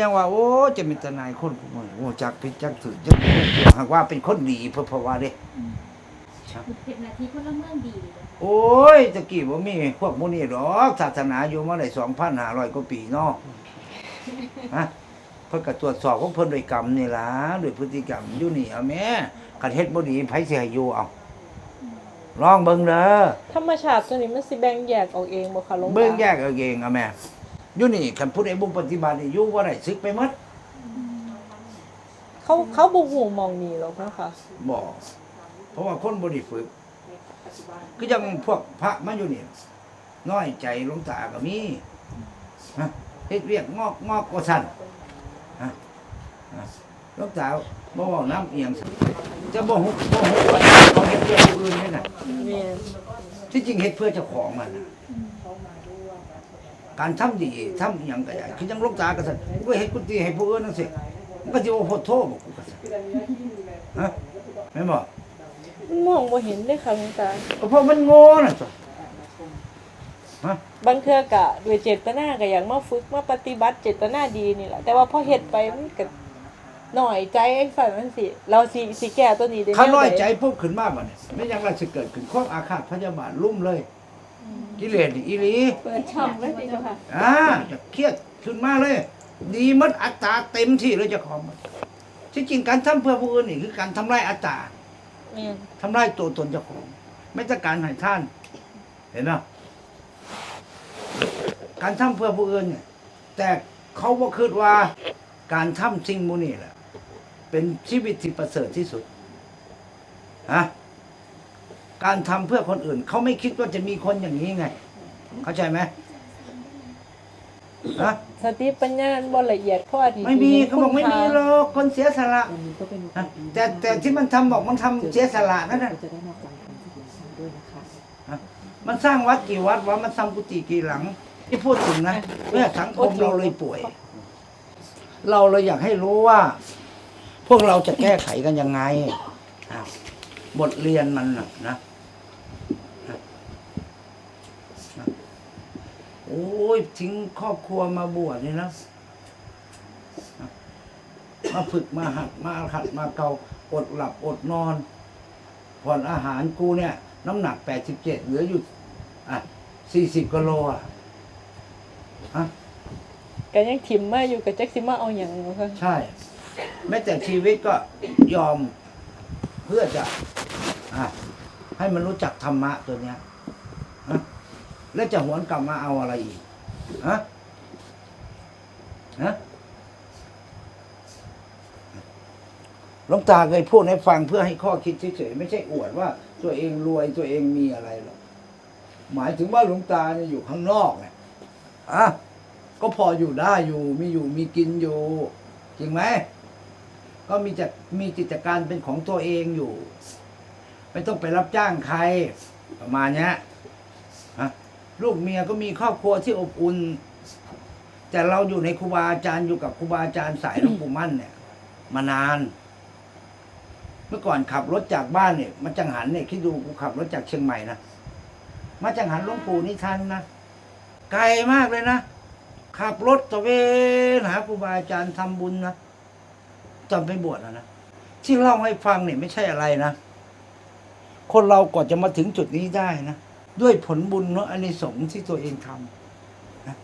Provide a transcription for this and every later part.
ยังว่าโอ้จะมีแต่นายคนผู้มือโอ้จักผิดจักถือจักหากว่าเป็นคนดีเพื่อเพราะว่าเด้เป็นนาทีพลเมืองดีเลยโอ้ยตะกี้บ่มีพวกหมู่นี้หรอกศาสนาอยู่มาได้2,500กว่าปีเนาะฮะเพิ่นก็ตรวจสอบของเพิ่นด้วยกรรมนี่ล่ะด้วยพฤติกรรมอยู่นี่เอาแม่คันเฮ็ดบ่ดีไผสิให้อยู่เอาลองเบิ่งเด้อธรรมชาติตัวนี้มันสิแบ่งแยกออกเองบ่คะหลวงตาเบิ่งแยกเอาเองเอาแม่ อยู่นี่คันผู้ใดบ่ปฏิบัตินี่อยู่บ่ได้ซึกไปหมดเขาเขาบ่ฮู้มองนี่หรอกนะคะบ่เพราะว่าคนบ่ได้ฝึกคือจังพวกพระมาอยู่นี่น้อยใจหลวงตาก็มีฮะเฮ็ดเวียกงอกงอกก็สั่นฮะฮะหลวงตาบ่เว้าน้ำเอียงซั่นจะบ่ฮุบบ่ฮุบว่าเขาเฮ็ดเพื่อผู้อื่นนี่น่ะแม่นที่จริงเฮ็ดเพื่อเจ้าของมันน่ะ การทำดีทำอหยังก็ได้คือจังหลวงตาก็สั่นกูเฮ็ดกุฏิให้ผู้อื่นจังซี่มันก็สิว่าโพดโทษบ่กูก็สั่นฮะแม่นบ่มันมองบ่เห็นเด้ค่ะหลวงตาก็เพราะมันโง่น่ะจ้ะฮะบางเทื่อก็ด้วยเจตนาก็อยากมาฝึกมาปฏิบัติเจตนาดีนี่แหละแต่ว่าพอเฮ็ดไปมันก็หน่อยใจไอ้สั่นมันสิเราสิสิแก้ตัวนี้ได้ข้าน้อยแวใดใจปุ๊บขึ้นมาบ่เนี่ยไม่อยังไรสิเกิดขึ้นความอาฆาตพยาบาทลุ่มเลย กิเลสนี่อีหลี เปิดช่องไว้สิเจ้าค่ะ อ่าจะเครียดขึ้นมาเลย ดีหมัดอัตตราเต็มที่เลยเจะของมันที่จริงการทำเพื่อผู้อื่นนี่คือการทำลายอัตตราแม่นทำลายตัวตนเจ้าของ ไม่ต้องการให้ท่าน เห็นไหมการทำเพื่อผู้อื่นเนี่ยแต่เขาบ่คิดว่าการทำสิ่งมูนี่แหละเป็นชีวิตที่ประเสริฐที่สุดฮะ การทำเพื่อคนอื่น เขาไม่คิดว่าจะมีคนอย่างนี้ไง เข้าใจไหมฮะสติปัญญาบ่ละเอียดพอที่ไม่มีสิห็นเขาบอกไม่มีหรอกคนเสียสละวันนี้ก็เป็นโอกาฮะสดีแต่แต่ที่มันทำบอกมันทำเสียสละนั่นน่ะจะได้มาฟังคำที่ดีด้วยนะคะมันสร้างวัดกี่วัดวะมันทำกุฏิกี่หลังที่พูดถึงนะเนี่ยสังคมเราเลยป่วย เราเลยอยากให้รู้ว่า พวกเราจะแก้ไขกันยังไงอะบทเรียนมันน่ะนะนะนะ โอ้ยทิ้งครอบครัวมาบวชนี่นะนะมาฝึกมาหัดมาหัดมาเกาอดหลับอดนอน ผ่อนอาหารกูเนี่ย น้ำหนักแปดสิบเจ็ดเหลืออยู่อะสี่สิบกิโลอะฮะก็ยังถิ่มมาอยู่กับจักสิมาเอาหยังบ่คะใช่แม้แต่ชีวิตก็ยอมเพื่อจะอะให้มันรู้จักธรรมะตัวเนี้ยฮะ แล้วจะหวนกลับมาเอาอะไรอีกฮะฮะหลวงตาเคยพูดให้ฟังเพื่อให้ข้อคิดเฉยๆไม่ใช่อวดว่า ตัวเองรวยตัวเองมีอะไรหรอกหมายถึงว่าหลวงตาเนี่ยอยู่ข้างนอกเนี่ยอะก็พออยู่ได้อยู่มีอยู่มีกินอยู่จริงไหมก็มีจะมีกิจการเป็นของตัวเองอยู่ ไม่ต้องไปรับจ้างใครประมาณเนี้ย ลูกเมียก็มีครอบครัวที่อบอุ่น แต่เราอยู่ในครูบาอาจารย์อยู่กับครูบาอาจารย์สายหลวงปู่มั่นเนี่ย มานาน เมื่อก่อนขับรถจากบ้านเนี่ยมาจังหันเนี่ยคิดดูกูขับรถจากเชียงใหม่นะมาจังหันหลวงปู่นี่ทันนะไกลมากเลยนะขับรถตะเวนหาครูบาอาจารย์ทำบุญนะจำไปบวชนะนะที่เล่าให้ฟังเนี่ยไม่ใช่อะไรนะคนเราก่อนจะมาถึงจุดนี้ได้นะ ด้วยผลบุญเนาะอันนี้สงส์ที่ตัวเองทำนะ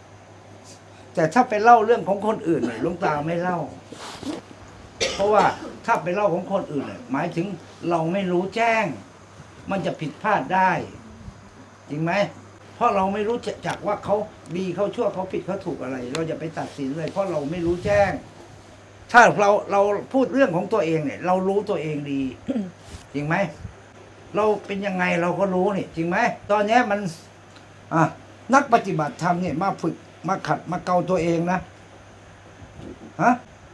แต่ถ้าไปเล่าเรื่องของคนอื่นเนี่ยหลวงตาไม่เล่า เพราะว่าถ้าไปเล่าของคนอื่นเนี่ยหมายถึงเราไม่รู้แจ้ง มันจะผิดพลาดได้ จริงไหมเพราะเราไม่รู้จักว่าเขาดีเขาชั่วเขาผิดเขาถูกอะไร เราอย่าไปตัดสินเลย เพราะเราไม่รู้แจ้ง ถ้าเราเราพูดเรื่องของตัวเองเนี่ย เรารู้ตัวเองดี จริงไหม เราเป็นยังไงเราก็รู้นี่จริงไหมตอนนี้มันอะนักปฏิบัติธรรมเนี่ยมาฝึกมาขัดมาเกาตัวเองนะฮะ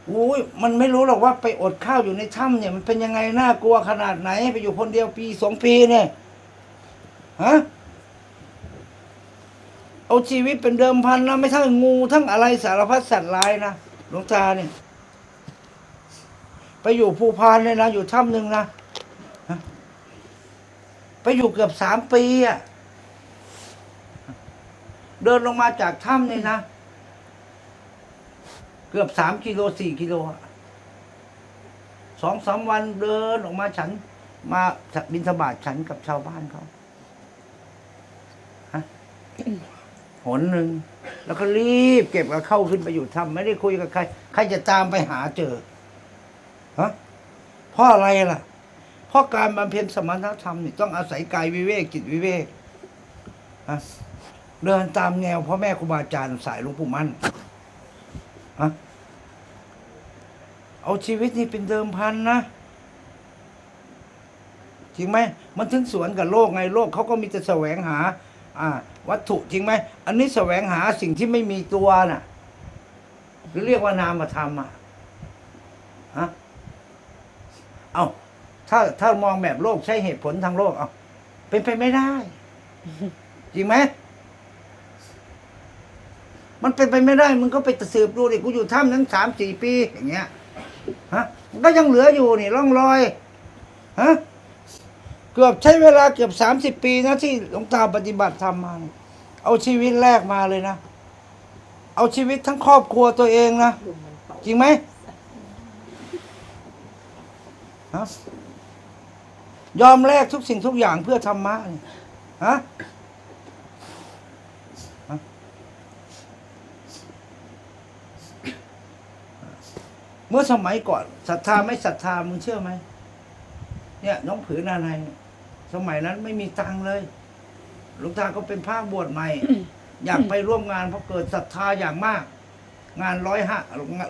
อุ้ยมันไม่รู้หรอกว่าไปอดข้าวอยู่ในถ้ำเนี่ย มันเป็นยังไงน่ากลัวขนาดไหน ไปอยู่คนเดียวปีสองปีเนี่ยฮะเอาชีวิตเป็นเดิมพันนะไม่ทั้งงูทั้งอะไรสารพัดสัตว์ร้ายนะหลวงตาเนี่ย ไปอยู่ภูพานเลยนะ อยู่ถ้ำหนึ่งนะ ไปอยู่เกือบสามปีอะเดินลงมาจากถ้ำนี่นะ เกือบสามกิโลสี่กิโลสองสามวันเดินออกมาฉัน มาบินสบาทฉันกับชาวบ้านเขาฮะหนหนึ่งแล้วก็รีบเก็บกับเข้าขึ้นไปอยู่ถ้ำไม่ได้คุยกับใคร ใครจะตามไปหาเจอฮะเพราะอะไรล่ะ เพราะการบำเพ็ญสมณธรรมนี่ต้องอาศัยกายวิเวกจิตวิเวกฮะเดินตามแนวพ่อแม่ครูบาอาจารย์สายหลวงปู่มั่นฮะเอาชีวิตนี่เป็นเดิมพันนะจริงไหมมันถึงสวนกับโลกไงโลกเขาก็มีแต่แสวงหา อ่า วัตถุจริงไหมอันนี้แสวงหาสิ่งที่ไม่มีตัวน่ะหรือเรียกว่านามธรรมอะฮะเอา ถ้าถ้ามองแบบโลกใช้เหตุผลทางโลกเอาเป็นไปไม่ได้ จริงไหมมันเป็นไปไม่ได้ มึงก็ไปสืบดูดิกูอยู่ถ้ำนั้นสามสี่ปี อย่างเงี้ยฮะมันก็ยังเหลืออยู่นี่ร่องรอยฮะเกือบใช้เวลาเกือบสามสิบปีนะที่หลวงตาปฏิบัติธรรมมาเนี่ยเอาชีวิตแรกมาเลยนะ เอาชีวิตทั้งครอบครัวตัวเองนะลมมันเป่าจริงไหมฮะ ยอมแลกทุกสิ่งทุกอย่างเพื่อธรรมะนี่ฮะฮะเมื่อสมัยก่อนศรัทธาไม่ศรัทธามึงเชื่อไหมเนี่ย น้องผือนาในเนี่ยสมัยนั้นไม่มีตังค์เลยหลวงตาก็เป็นพระบวชใหม่ อยากไปร่วมงานเพราะเกิดศรัทธาอย่างมาก งานร้อยห้า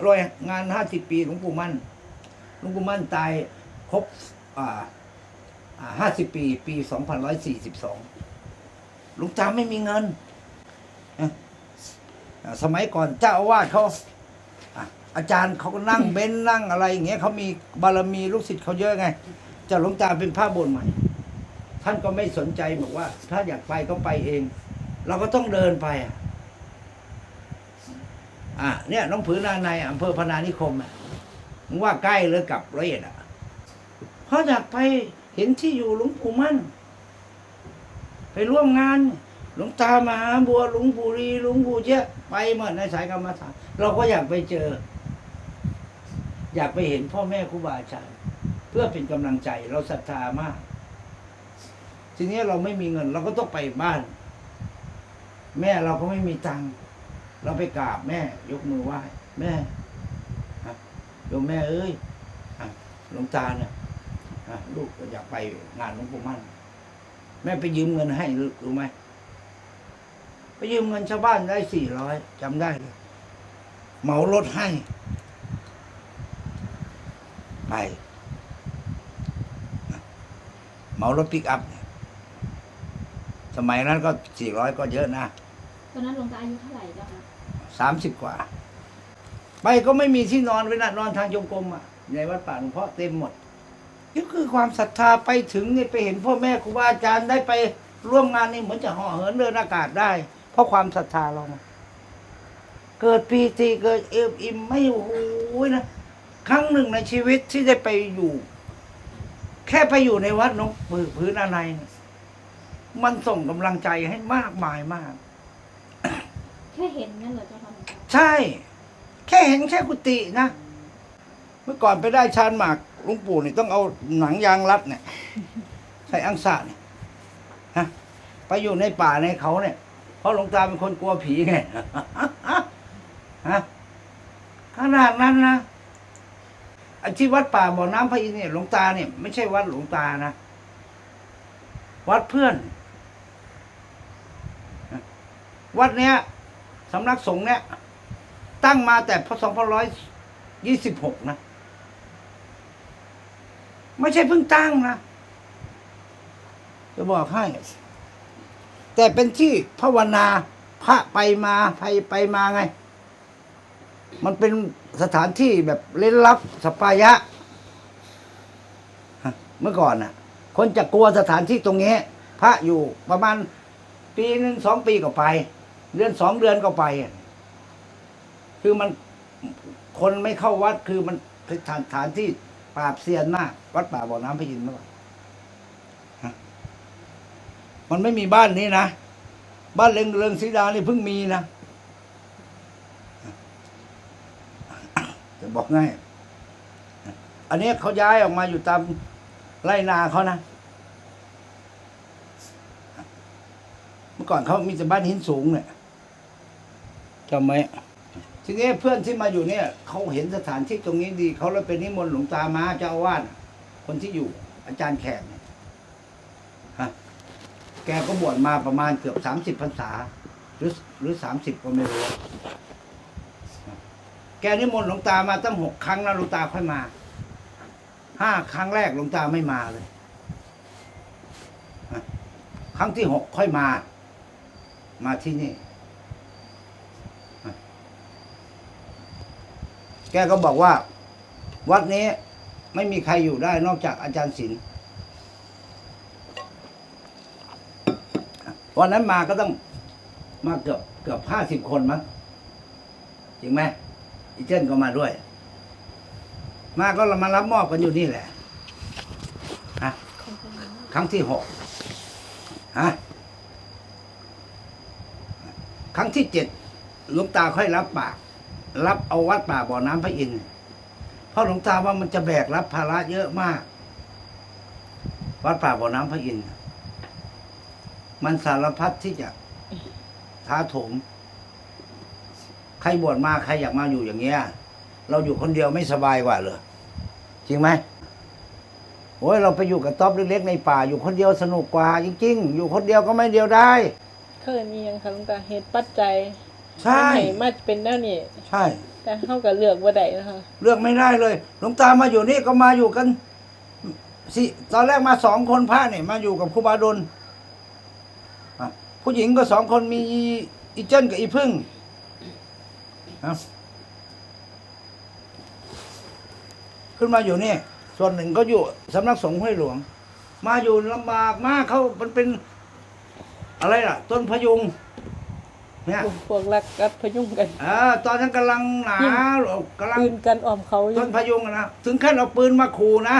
ร้อยงานห้าสิบปีหลวงปู่มั่นหลวงปู่มั่นตายครบอ่า ห้าสิบปี ปีสองพันร้อยสี่สิบสองหลวงตาไม่มีเงินนะอ่าสมัยก่อนเจ้าอาวาสเขาอะอาจารย์เขาก็นั่งเบ้นนั่งอะไรอย่างเงี้ยเขามีบารมีลูกศิษย์เขาเยอะไงเจ้าหลวงตาเป็นพระบนใหม่ ท่านก็ไม่สนใจบอกว่า ถ้าอยากไปก็ไปเอง เราก็ต้องเดินไป อะอะเนี่ยน้องผือนาในอำเภอพนานิคมอะมึงว่าใกล้หรือกลับร้อยเอ็ดอะเพราะอยากไป เห็นที่อยู่หลวงปู่มั่น ไปร่วมงานหลวงตามหาบัวหลวงปู่รีหลวงปู่เจ้าไปหมดในสายกรรมฐานเราก็อยากไปเจอ อยากไปเห็นพ่อแม่ครูบาอาจารย์เพื่อเป็นกำลังใจเราศรัทธามาก ทีนี้เราไม่มีเงิน เราก็ต้องไปบ้าน แม่เราก็ไม่มีตังค์เราไปกราบแม่ ยกมือไหว้แม่โยมแม่เอ้ยหลวงตาเนี่ย ลูกอยากไปงานหลวงปู่มั่น แม่ไปยืมเงินให้รู้รู้ไหมไปยืมเงินชาวบ้านได้สี่ร้อยจำได้เลยเหมารถให้ ไปอะเหมารถปิกอัพเนี่ยสมัยนั้นก็สี่ร้อยก็เยอะนะตอนนั้นหลวงตาอายุเท่าไหร่เจ้าคะสามสิบกว่า ไปก็ไม่มีที่นอนเวลานอนทางจงกรมอะในวัดป่าหลวงพ่อเต็มหมด นี่คือความศรัทธาไปถึงนี่ไปเห็นพ่อแม่ครูบาอาจารย์ได้ไปร่วมงานนี่เหมือนจะห่อเหินเดินอากาศได้ เพราะความศรัทธาเรานะเกิดปีติเกิดเอมอิ่มไม่โอ้โหนะครั้งหนึ่งในชีวิตที่ได้ไปอยู่ แค่ไปอยู่ในวัดหนองปือพื้นอะไรเนี่ยมันส่งกำลังใจให้มากมายมาก แค่เห็นนั่นเหรอเจ้าคะหลวงตาใช่ แค่เห็นแค่กุฏินะ เมื่อก่อนไปได้ชานหมากห ลุงปู่นี่ต้องเอาหนังยางรัดเนี่ย ใส่อังสะเนี่ยฮะไปอยู่ในป่าในเขาเนี่ย เพราะหลวงตาเป็นคนกลัวผีไงฮะขนาดนั้นนะไอ้ที่วัดป่าบ่อน้ำพระอินทร์เนี่ยหลวงตาเนี่ยไม่ใช่วัดหลวงตานะ วัดเพื่อน วัดเนี้ยสำนักสงฆ์เนี่ยตั้งมาแต่พศ2526นะ ไม่ใช่เพิ่งตั้งนะจะบอกให้ แต่เป็นที่ภาวนาพระไปมาไปไปมาไง มันเป็นสถานที่แบบเล่นลับสปายะ เมื่อก่อนน่ะ คนจะกลัวสถานที่ตรงนี้ พระอยู่ประมาณปีหนึ่งสองปีก็ไป เดือนสองเดือนก็ไป คือมันคนไม่เข้าวัดคือมันเป็นฐานที่ ราบเซียนมาก วัดป่าบ่อน้ำพระอินทร์เมื่อก่อนฮะมันไม่มีบ้านนี้นะ บ้านเรืองเรืองศรีดานี่เพิ่งมีนะจะบอกง่ายอันนี้เขาย้ายออกมาอยู่ตามไร่นาเขานะ เมื่อก่อนเขามีแต่บ้านหินสูงเนี่ยจำไหม ทีนี้เพื่อนที่มาอยู่เนี่ยเขาเห็นสถานที่ตรงนี้ดีเขาเลยเป็นนิมนต์หลวงตามาเจ้าอาวาสคนที่อยู่ อาจารย์แขกเนี่ยฮะแกก็บวชมาประมาณเกือบสามสิบพรรษา หรือหรือสามสิบก็ไม่รู้แกนิมนต์หลวงตามาตั้งหกครั้งแล้วหลวงตาค่อยมาห้าครั้งแรกหลวงตาไม่มาเลย ครั้งที่หกค่อยมา มาที่นี่ฮะ แกก็บอกว่า วัดนี้ไม่มีใครอยู่ได้นอกจากอาจารย์ศิลป์วันนั้นมาก็ต้องมาเกือบเกือบห้าสิบคนมั้งจริงไหมอีเจนก็มาด้วย มาก็เรามารับมอบกันอยู่นี่แหละฮะครั้งที่หกฮะครั้งที่เจ็ดหลวงตาค่อยรับปาก รับเอาวัดป่าบ่อน้ำพระอินทร์เพราะหลวงตาว่ามันจะแบกรับภาระเยอะมาก วัดป่าบ่อน้ำพระอินทร์มันสารพัดที่จะท้าถมใครบวชมาใครอยากมาอยู่อย่างเงี้ย เราอยู่คนเดียวไม่สบายกว่าเหรอจริงไหมโอ้ยเราไปอยู่กับต๊อบเล็กๆในป่า อยู่คนเดียวสนุกกว่า จริง ๆ อยู่คนเดียวก็ไม่เดียวได้เคยมีหยังคะหลวงตาเหตุปัจจัย ใช่มันให้มาเป็นแนวนี้ใช่ แต่เฮาก็เลือกบ่ได้นะคะ เลือกไม่ได้เลยหลวงตามาอยู่นี่ก็มาอยู่กันสิตอนแรกมาสองคนพระเนี่ยมาอยู่กับครูบาดลอะผู้หญิงก็สองคนมีอีอีเจิ้นกับอีพึ่งนะขึ้นมาอยู่นี่ส่วนหนึ่งก็อยู่สำนักสงฆ์ห้วยหลวง มาอยู่ลำบากมากเขามันเป็น อะไรล่ะ ต้นพยุง เนี่ยพวกรักกัดพยุงกันอ่าตอนนั้นกำลังหนาวกำลังปืนกันอ้อมเขาอยู่ต้นพยุงอะนะถึงขั้นเอาปืนมาขู่นะ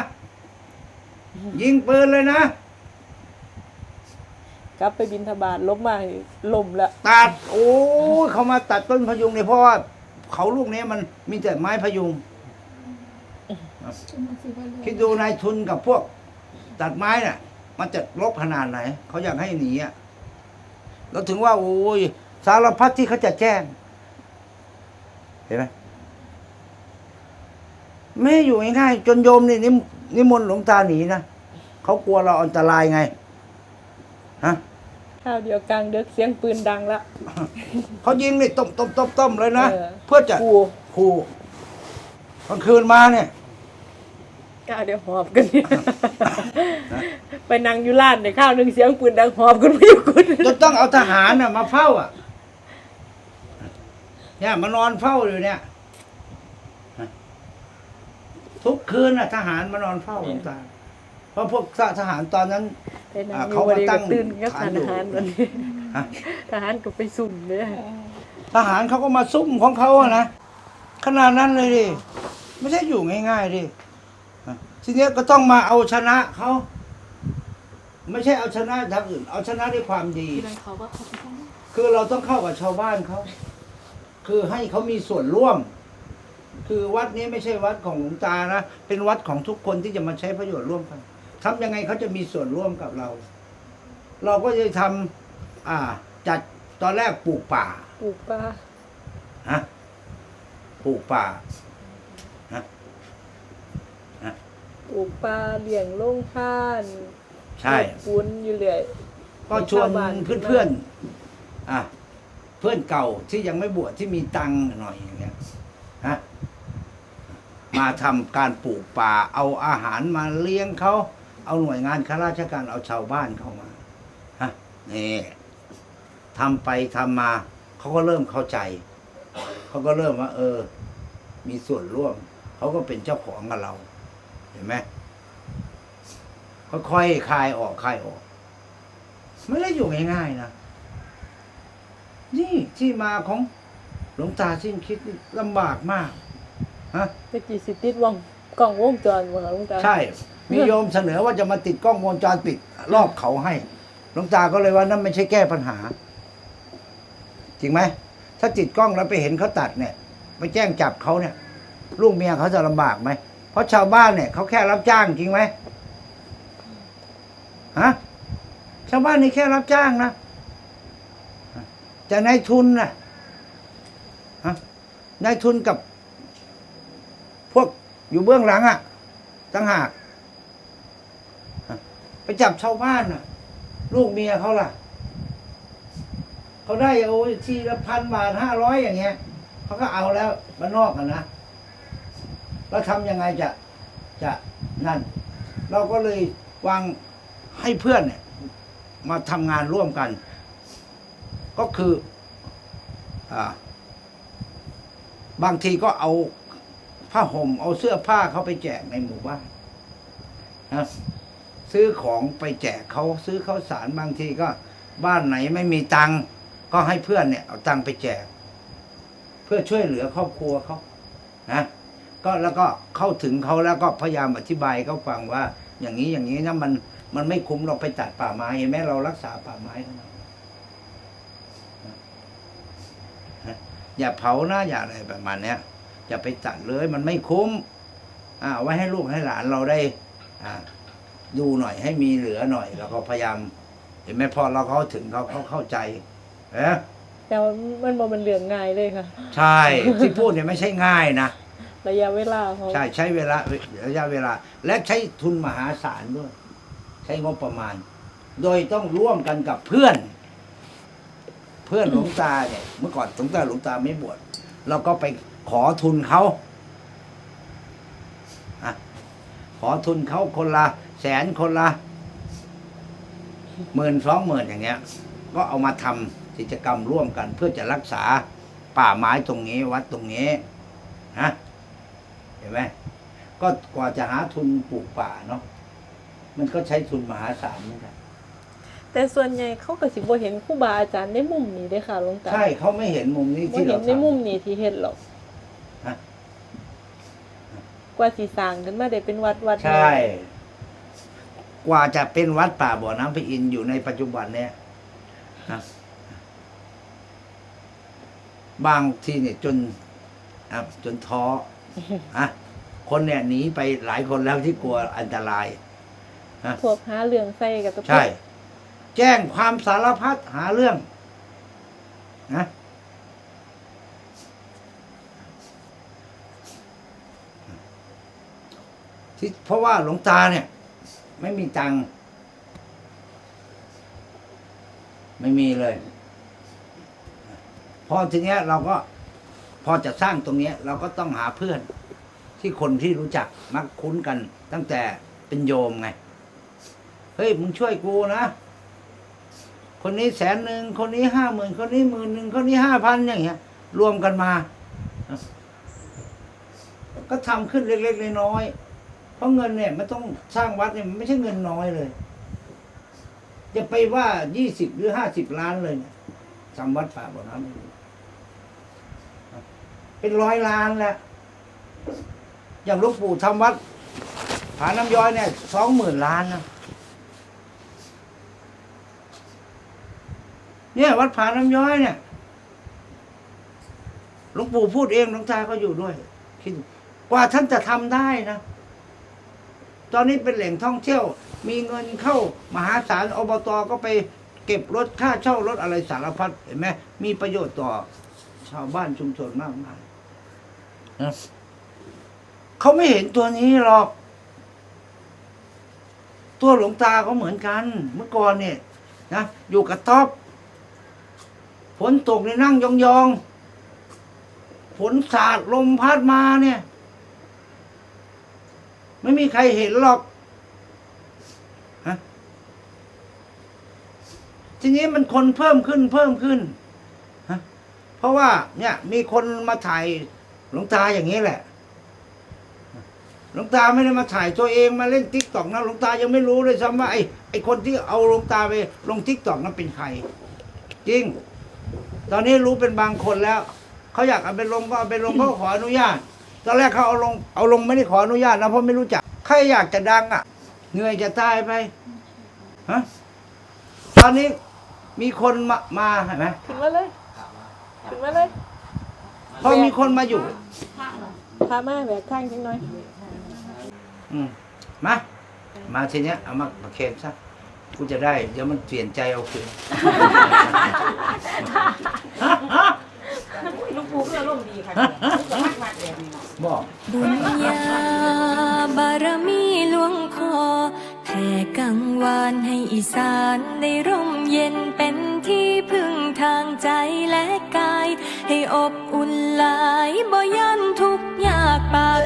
ยิงปืนเลยนะกลับไปบินทบาทลบมาล่มละตัด โอ้ยเขามาตัดต้นพยุงเนี่ยเพราะว่าเขาลูกนี้มันมีแต่ไม้พยุงคิดดูนายทุนกับพวก ตัดไม้น่ะ มันจะลบขนาดไหนเขาอยากให้หนีอะแล้วถึงว่า โอ้ย สารพัดที่เขาจะแจ้ง เห็นไหมไม่อยู่ง่ายๆจนโยมนี่นิมนิมนต์หลวงตาหนีนะเขากลัวเราอันตรายไงฮะข้าวเดียวกลางเดึกเสียงปืนดังละเขายิงนี่ต้มต้มต้มต้มเลยนะเออเพื่อจะกูขู่กลางคืนมาเนี่ยก้าวเดียวหอบกันเนี่ยไปนั่งอยู่ร้านในข้าวหนึงเสียงปืนดังหอบกันไปอยู่คุณจนต้องเอาทหารน่ะมาเฝ้าอะ เนี่ยมานอนเฝ้าอยู่เนี่ย ทุกคืนน่ะ ทหารมานอนเฝ้าหลวงตาเพราะพวกทหารตอนนั้นไปนั่งอ่าอยู่เขาวันมานี้ตั้ก็งตื่นกับฐานทอยู่หารวันนี้ฮะทหารก็ไปสุ่มเลยทหารเขาก็มาซุ่มของเขาอะนะขนาดนั้นเลยดิไม่ใช่อยู่ง่ายๆดิอะทีเนี้ยก็ต้องมาเอาชนะเขาไม่ใช่เอาชนะทางอื่น เอาชนะด้วยความดีที่นั่นเขาว่าเขาเป็นคือเราต้องเข้ากับชาวบ้านเขา คือให้เขามีส่วนร่วม คือวัดนี้ไม่ใช่วัดของหลวงตานะ เป็นวัดของทุกคนที่จะมาใช้ประโยชน์ร่วมกันทำยังไงเขาจะมีส่วนร่วมกับเรา เราก็จะทำอ่า จัดตอนแรกปลูกป่าปลูกปลาฮะปลูกป่าปลูกปลาเลี้ยงโล่งท่านใช่ปุ้นอยู่เรื่อย ก็ชวนเพื่อนๆอะ เพื่อนเก่าที่ยังไม่บวชที่มีตังหน่อยอย่างเงี้ยฮะมาทำการปลูกป่า เอาอาหารมาเลี้ยงเขา เอาหน่วยงานข้าราชการเอาชาวบ้านเข้ามาฮะนี่ทำไปทำมาเขาก็เริ่มเข้าใจเขาก็เริ่มว่า เออ มีส่วนร่วมเขาก็เป็นเจ้าของกับเรา เห็นไหมค่อยๆคลายออกคลายออก ไม่ได้อยู่ง่ายๆนะ นี่ที่มาของหลวงตาสิ้นคิดนี่ลำบากมากฮะตะกี้สิติดวงกล้องวงจรบ่คะหลวงตา ใช่ มีโยมเสนอว่าจะมาติดกล้องวงจรปิด รอบเขาให้หลวงตาก็เลยว่านั่นไม่ใช่แก้ปัญหา จริงไหมถ้าติดกล้องแล้วไปเห็นเขาตัดเนี่ยไปแจ้งจับเขาเนี่ย ลูกเมียเขาจะลำบากไหมเพราะชาวบ้านเนี่ยเขาแค่รับจ้างจริงไหมฮะชาวบ้านนี่แค่รับจ้างนะ แต่นายทุนนะฮะนายทุนกับ พวกอยู่เบื้องหลังอะ่ะตั้งหากไปจับชาวบ้านน่ะ ลูกเมียเขาล่ะ เขาได้โอ้ทีละพันบาทห้าร้อยอย่างเงี้ยเขาก็เอาแล้วบ้านนอกอะนะแล้วทำยังไงจะจะนั่น เราก็เลยวางให้เพื่อนเนี่ยมาทำงานร่วมกัน ก็คืออบางทีก็เอาผ้าห่ม เอาเสื้อผ้าเขาไปแจกในหมู่บ้านนะซื้อของไปแจกเขาซื้อข้าวสารบางทีก็บ้านไหนไม่มีตังก็ให้เพื่อนเนี่ยเอาตังไปแจก เพื่อช่วยเหลือครอบครัวเขานะก็แล้วก็เข้าถึงเขาแล้วก็พยายามอธิบายเขาฟังว่า อย่างนี้อย่างนี้นะมันมันไม่คุ้มเราไปตัดป่าไม้เห็นไหมเรารักษาป่าไม้ทั้งนั้น อย่าเผานะอย่าอะไรประมาณเนี้ยอย่าไปตัดเลยมันไม่คุ้มอ่าเอาไว้ให้ลูกให้หลานเราได้อ่าดูหน่อยให้มีเหลือหน่อย แล้วก็พยายาม เห็นไหมพอเราเข้าถึงเขาเขาเข้าใจเอ๊ะแต่ว่ามันบ่มันเรื่องง่ายเลยค่ะ ใช่ที่พูดเนี่ยไม่ใช่ง่ายนะระยะเวลาเขาใช่ใช้เวลาระยะเวลา และใช้ทุนมหาศาลด้วย ใช้งบประมาณ โดยต้องร่วมกันกับเพื่อน เพื่อนหลวงตาเนี่ยเมื่อก่อนหลวงตาหลวงตาไม่บวชเราก็ไปขอทุนเขาอะขอทุนเขาคนละแสนคนละหมื่นสองหมื่นอย่างเงี้ย ก็เอามาทำกิจกรรมร่วมกัน เพื่อจะรักษาป่าไม้ตรงนี้วัดตรงนี้นะเห็นไหมก็กว่าจะหาทุนปลูกป่าเนาะมันก็ใช้ทุนมหาศาลเหมือนกัน แต่ส่วนใหญ่เขาก็สิบ่เห็นครูบาอาจารย์ในมุมนี้เด้อค่ะหลวงตาใช่เขาไม่เห็นมุมนี้บ่ที่เห็เรานในมุมทำ นี้ที่เฮ็ดหรอกฮะ กว่าสิสร้างขึ้นมาได้เป็นวัดวัดหนึ่งใช่ กว่าจะเป็นวัดป่าบ่อน้ำพระอินทร์อยู่ในปัจจุบันเนี่ยนะบางทีเนี่ยจนอะจนท้ออะคนเนี่ยหนีไปหลายคนแล้วที่กลัวอันตราย พวกหาเรื่องใส่กับตัวใช่ แจ้งความสารพัดหาเรื่องนะที่เพราะว่าหลวงตาเนี่ย ไม่มีตังค์ไม่มีเลย พอทีเนี้ยเราก็พอจะสร้างตรงเนี้ย เราก็ต้องหาเพื่อน ที่คนที่รู้จักมักคุ้นกัน ตั้งแต่เป็นโยมไง เฮ้ย มึงช่วยกูนะ คนนี้แสนหนึ่งคนนี้ห้าหมื่นคนนี้หมื่นหนึ่งคนนี้ห้าพันอย่างเงี้ย รวมกันมา ก็ทำขึ้นเล็กๆน้อยๆเพราะเงินเนี่ยมันต้องสร้างวัดเนี่ยมันไม่ใช่เงินน้อยเลยจะไปว่ายี่สิบหรือห้าสิบล้านเลยเนี่ยทำวัดป่าบ่อน้ำเป็นร้อยล้านแล้วอย่างลูกปู่ทำวัดผาน้ำย้อยเนี่ยสองหมื่นล้านนะ เนี่ย วัดผาน้ำย้อยเนี่ยหลวงปู่พูดเองหลวงตาก็อยู่ด้วยคิดกว่าท่านจะทำได้นะ ตอนนี้เป็นแหล่งท่องเที่ยว มีเงินเข้ามหาศาลอบตก็ไปเก็บรถค่าเช่ารถอะไรสารพัดเห็นไหมมีประโยชน์ต่อชาวบ้านชุมชนมากมายนะเขาไม่เห็นตัวนี้หรอก ตัวหลวงตาเขาเหมือนกัน เมื่อก่อนเนี่ยนะอยู่กับท็อป ฝนตกในนั่งยองๆฝนสาดลมพัดมาเนี่ย ไม่มีใครเห็นหรอกฮะทีนี้มันคนเพิ่มขึ้นเพิ่มขึ้นฮะเพราะว่า เนี่ย มีคนมาถ่ายหลวงตาอย่างนี้แหละหลวงตาไม่ได้มาถ่ายตัวเองมาเล่นทิกตอกนะหลวงตายังไม่รู้เลยซ้ำว่าไอ้ไอ้คนที่เอาหลวงตาไปลงทิกตอกนั้นเป็นใคร จริง ตอนนี้รู้เป็นบางคนแล้ว เขาอยากเอาไปลงก็เอาไปลงเขาก็ขออนุญาต ตอนแรกเขาเอาลงเอาลงไม่ได้ขออนุญาตนะเพราะไม่รู้จัก ใครอยากจะดังอะ เหนื่อยจะตายไปฮะตอนนี้มีคนมามาเห็นไหมขึ้นมาเลยขึ้นมาเลยพอมีคนมาอยู่พระเหรอพามาแหวกข้างจังน้อยอืมมา มาทีเนี้ยเอามาประเคนซะ กูจะได้เดี๋ยวมันเปลี่ยนใจเอาคืนลูกปูก็อารมณ์ดีค่ะมากมากแบบนี้บอกบุญญาบารมีหลวงคอแผ่กังวานให้อีสานได้ร่มเย็นเป็นที่พึ่งทางใจและกาย ให้อบอุ่นหลายบ่ยันทุกข์ยากปาก